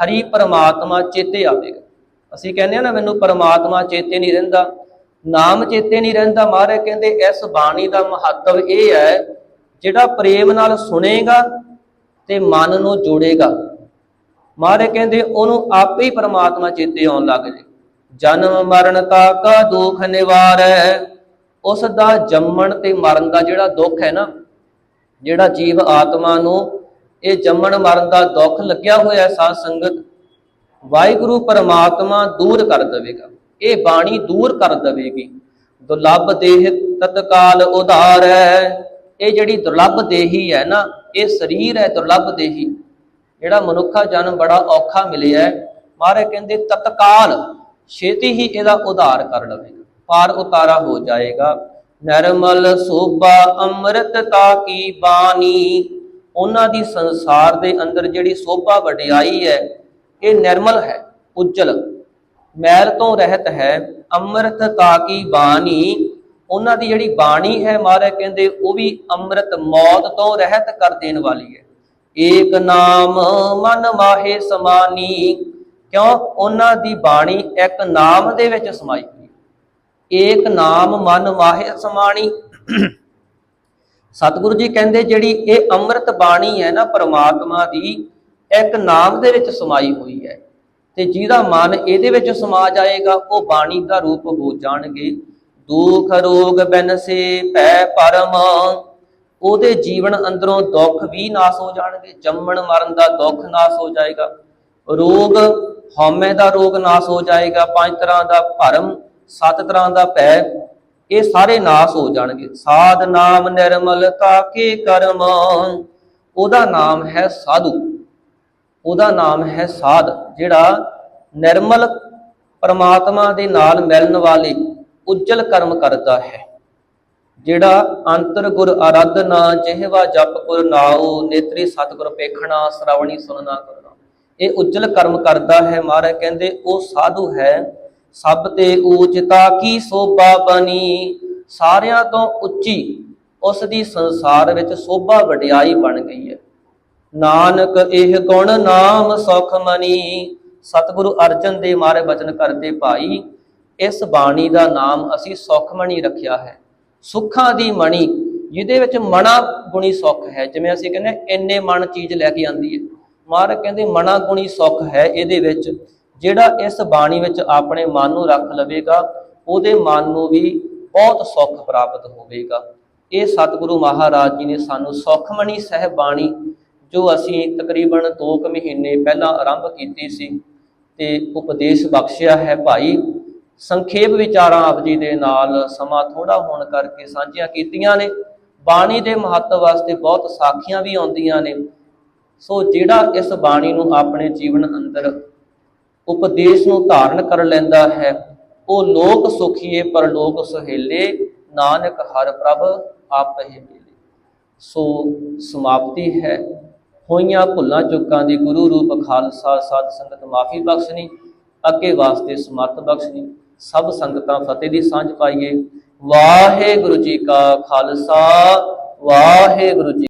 ਹਰੀ ਪਰਮਾਤਮਾ ਚੇਤੇ ਆਵੇਗਾ। ਅਸੀਂ ਕਹਿੰਦੇ ਆ ਨਾ, ਮੈਨੂੰ ਪਰਮਾਤਮਾ ਚੇਤੇ ਨਹੀਂ ਰਹਿੰਦਾ, ਨਾਮ ਚੇਤੇ ਨਹੀਂ ਰਹਿੰਦਾ ਮਹਾਰਾਜ ਕਹਿੰਦੇ, ਇਸ ਬਾਣੀ ਦਾ ਮਹੱਤਵ ਇਹ ਹੈ, ਜਿਹੜਾ ਪ੍ਰੇਮ ਨਾਲ ਸੁਣੇਗਾ ਤੇ ਮਨ ਨੂੰ ਜੋੜੇਗਾ। ਮਹਾਰਾਜ ਕਹਿੰਦੇ, ਉਹਨੂੰ ਆਪੇ ਹੀ ਪਰਮਾਤਮਾ ਚੇਤੇ ਆਉਣ ਲੱਗ ਜੇ। ਜਨਮ ਮਰਨ ਤਾ ਕਾ ਦੁਖ ਨਿਵਾਰੈ। ਉਸ ਦਾ ਜੰਮਣ ਤੇ ਮਰਨ ਦਾ ਜਿਹੜਾ ਦੁੱਖ ਹੈ ਨਾ, ਜਿਹੜਾ ਜੀਵ ਆਤਮਾ ਨੂੰ, ਇਹ ਜੰਮਣ ਮਰਨ ਦਾ ਦੁੱਖ ਲੱਗਿਆ ਹੋਇਆ ਹੈ ਸਾਧ ਸੰਗਤ, ਵਾਹਿਗੁਰੂ ਪਰਮਾਤਮਾ ਦੂਰ ਕਰ ਦੇਵੇਗਾ। ਇਹ ਬਾਣੀ ਦੂਰ ਕਰ ਦੇਵੇਗੀ। ਦੁਰਲੱਭ ਦੇਹ ਤਤਕਾਲ ਉਧਾਰ। ਹੈ ਇਹ ਜਿਹੜੀ ਦੁਰਲੱਭ ਦੇਹੀ ਹੈ ਨਾ ਇਹ ਸਰੀਰ ਹੈ ਦੁਰਲਭ ਦੇਹੀ ਜਿਹੜਾ ਮਨੁੱਖਾ ਜਨਮ ਬੜਾ ਔਖਾ ਮਿਲਿਆ ਹੈ। ਮਹਾਰਾਜ ਕਹਿੰਦੇ, ਤਤਕਾਲ ਛੇਤੀ ਹੀ ਇਹਦਾ ਉਧਾਰ ਕਰ ਲਵੇਗਾ। ਪਾਰ ਉਤਾਰਾ ਹੋ ਜਾਏਗਾ। ਨਿਰਮਲ ਸੋਭਾ ਅੰਮ੍ਰਿਤ ਤਾ ਕੀ ਬਾਣੀ। ਉਹਨਾਂ ਦੀ ਸੰਸਾਰ ਦੇ ਅੰਦਰ ਜਿਹੜੀ ਸੋਭਾ ਵਡਿਆਈ ਹੈ, ਇਹ ਨਿਰਮਲ ਹੈ, ਉਜਲ। ਮੈਲ ਤੋਂ ਰਹਿਤ ਹੈ, ਅੰਮ੍ਰਿਤ ਤਾ ਕੀ ਬਾਣੀ। ਉਹਨਾਂ ਦੀ ਜਿਹੜੀ ਬਾਣੀ ਹੈ ਮਹਾਰਾਜ ਕਹਿੰਦੇ, ਉਹ ਵੀ ਅੰਮ੍ਰਿਤ ਮੌਤ ਤੋਂ ਰਹਿਤ ਕਰ ਦੇਣ ਵਾਲੀ ਹੈ। ਏਕ ਨਾਮ ਮਨ ਮਾਹੇ ਸਮਾਨੀ, ਕਿਉਂ? ਉਹਨਾਂ ਦੀ ਬਾਣੀ ਇੱਕ ਨਾਮ ਦੇ ਵਿੱਚ ਸਮਾਈ ਹੋਈ ਏਕ ਨਾਮ ਮਨ ਮਾਹੇ ਸਮਾਣੀ ਸਤਿਗੁਰੂ ਜੀ ਕਹਿੰਦੇ, ਜਿਹੜੀ ਇਹ ਅੰਮ੍ਰਿਤ ਬਾਣੀ ਹੈ ਨਾ ਪ੍ਰਮਾਤਮਾ ਦੀ, ਇੱਕ ਨਾਮ ਦੇ ਵਿੱਚ ਸਮਾਈ ਹੋਈ ਹੈ। ਤੇ ਜਿਹਦਾ ਮਨ ਇਹਦੇ ਵਿੱਚ ਸਮਾ ਜਾਏਗਾ, ਉਹ ਬਾਣੀ ਦਾ ਰੂਪ ਹੋ ਜਾਣਗੇ। ਦੁਖ ਰੋਗ ਬਿਨਸੇ ਪੈ ਪਰਮ। ਉਹਦੇ ਜੀਵਨ ਅੰਦਰੋਂ ਦੁੱਖ ਵੀ ਨਾਸ ਹੋ ਜਾਣਗੇ, ਜੰਮਣ ਮਰਨ ਦਾ ਦੁੱਖ ਨਾਸ ਹੋ ਜਾਏਗਾ। ਰੋਗ ਹਉਮੈ ਦਾ ਰੋਗ ਨਾਸ ਹੋ ਜਾਏਗਾ, ਪੰਜ ਤਰ੍ਹਾਂ ਦਾ ਭਰਮ, ਸੱਤ ਤਰ੍ਹਾਂ ਦਾ ਭੈ, ਇਹ ਸਾਰੇ ਨਾਸ ਹੋ ਜਾਣਗੇ। ਸਾਧ ਨਾਮ ਨਿਰਮਲਤਾ ਕੇ ਕਰਮ। ਉਹਦਾ ਨਾਮ ਹੈ ਸਾਧੂ। ਉਹਦਾ ਨਾਮ ਹੈ ਸਾਧ, ਜਿਹੜਾ ਨਿਰਮਲ ਪਰਮਾਤਮਾ ਦੇ ਨਾਲ ਮਿਲਣ ਵਾਲੇ ਉਜਲ ਕਰਮ ਕਰਦਾ ਹੈ। ਜਿਹੜਾ ਅੰਤਰ ਗੁਰ ਆਰਾਧਨਾ ਜਿਹਵਾ ਜਪ ਗੁਰ ਨਾਉ, ਨੇਤਰੀ ਸਤਿਗੁਰ ਪੇਖਣਾ, ਸ਼ਰਵਣੀ ਸੁਨਣਾ ਕਰਨਾ। ਇਹ ਉਜਲ ਕਰਮ ਕਰਦਾ ਹੈ ਮਹਾਰਾਜ, ਕਹਿੰਦੇ ਉਹ ਸਾਧੂ ਹੈ। ਸਭ ਤੇ ਊਚਤਾ ਕੀ ਸੋਭਾ ਬਣੀ? ਸਾਰਿਆਂ ਤੋਂ ਉੱਚੀ ਉਸ ਦੀ ਸੰਸਾਰ ਵਿੱਚ ਸੋਭਾ ਵਡਿਆਈ ਬਣ ਗਈ ਹੈ। ਨਾਨਕ ਇਹ ਗੁਣ ਨਾਮ ਸੁਖ ਮਨੀ। ਸਤਿਗੁਰੂ ਅਰਜਨ ਦੇ ਮਾਰੇ ਬਚਨ ਕਰਦੇ ਭਾਈ ਇਸ ਬਾਣੀ ਦਾ ਨਾਮ ਅਸੀਂ ਸੁਖਮਣੀ ਰੱਖਿਆ ਹੈ। ਸੁੱਖਾਂ ਦੀ ਮਣੀ, ਜਿਹਦੇ ਵਿੱਚ ਮਣਾ ਗੁਣੀ ਸੁੱਖ ਹੈ। ਜਿਵੇਂ ਅਸੀਂ ਕਹਿੰਦੇ ਇੰਨੇ ਮਨ ਚੀਜ਼ ਲੈ ਕੇ ਆਂਦੀ ਹੈ। ਮਹਾਰਾਜ ਕਹਿੰਦੇ, ਮਣਾ ਗੁਣੀ ਸੁੱਖ ਹੈ ਇਹਦੇ ਵਿੱਚ, ਜਿਹੜਾ ਇਸ ਬਾਣੀ ਵਿੱਚ ਆਪਣੇ ਮਨ ਨੂੰ ਰੱਖ ਲਵੇਗਾ, ਉਹਦੇ ਮਨ ਨੂੰ ਵੀ ਬਹੁਤ ਸੁੱਖ ਪ੍ਰਾਪਤ ਹੋਵੇਗਾ। ਇਹ ਸਤਿਗੁਰੂ ਮਹਾਰਾਜ ਜੀ ਨੇ ਸਾਨੂੰ ਸੁਖਮਣੀ ਸਹਿਬ ਬਾਣੀ, ਜੋ ਅਸੀਂ ਤਕਰੀਬਨ 2 ਕੁ ਮਹੀਨੇ ਪਹਿਲਾਂ ਆਰੰਭ ਕੀਤੀ ਸੀ, ਤੇ ਉਪਦੇਸ਼ ਬਖਸ਼ਿਆ ਹੈ ਭਾਈ। ਸੰਖੇਪ ਵਿਚਾਰਾਂ ਆਪ ਜੀ ਦੇ ਨਾਲ ਸਮਾਂ ਥੋੜਾ ਹੋਣ ਕਰਕੇ ਸਾਂਝੀਆਂ ਕੀਤੀਆਂ ਨੇ। ਬਾਣੀ ਦੇ ਮਹੱਤਵ ਵਾਸਤੇ ਬਹੁਤ ਸਾਖੀਆਂ ਵੀ ਆਉਂਦੀਆਂ ਨੇ। ਸੋ ਜਿਹੜਾ ਇਸ ਬਾਣੀ ਨੂੰ ਆਪਣੇ ਜੀਵਨ ਅੰਦਰ ਉਪਦੇਸ਼ ਨੂੰ ਧਾਰਨ ਕਰ ਲੈਂਦਾ ਹੈ, ਉਹ ਲੋਕ ਸੁਖੀਏ ਪਰਲੋਕ ਸੁਹੇਲੇ। ਨਾਨਕ ਹਰ ਪ੍ਰਭ ਆਪੇ ਮਿਲੇ। ਸੋ ਸਮਾਪਤੀ ਹੈ। ਹੋਈਆਂ ਭੁੱਲਾਂ ਚੁੱਕਾਂ ਦੀ ਗੁਰੂ ਰੂਪ ਖਾਲਸਾ ਸਾਧ ਸੰਗਤ ਮਾਫੀ ਬਖਸ਼ਣੀ, ਅੱਗੇ ਵਾਸਤੇ ਸਮਰਥ ਬਖਸ਼ਣੀ। ਸਭ ਸੰਗਤਾਂ ਫਤਿਹ ਦੀ ਸਾਂਝ ਪਾਈਏ। ਵਾਹਿਗੁਰੂ ਜੀ ਕਾ ਖਾਲਸਾ ਵਾਹਿਗੁਰੂ ਜੀ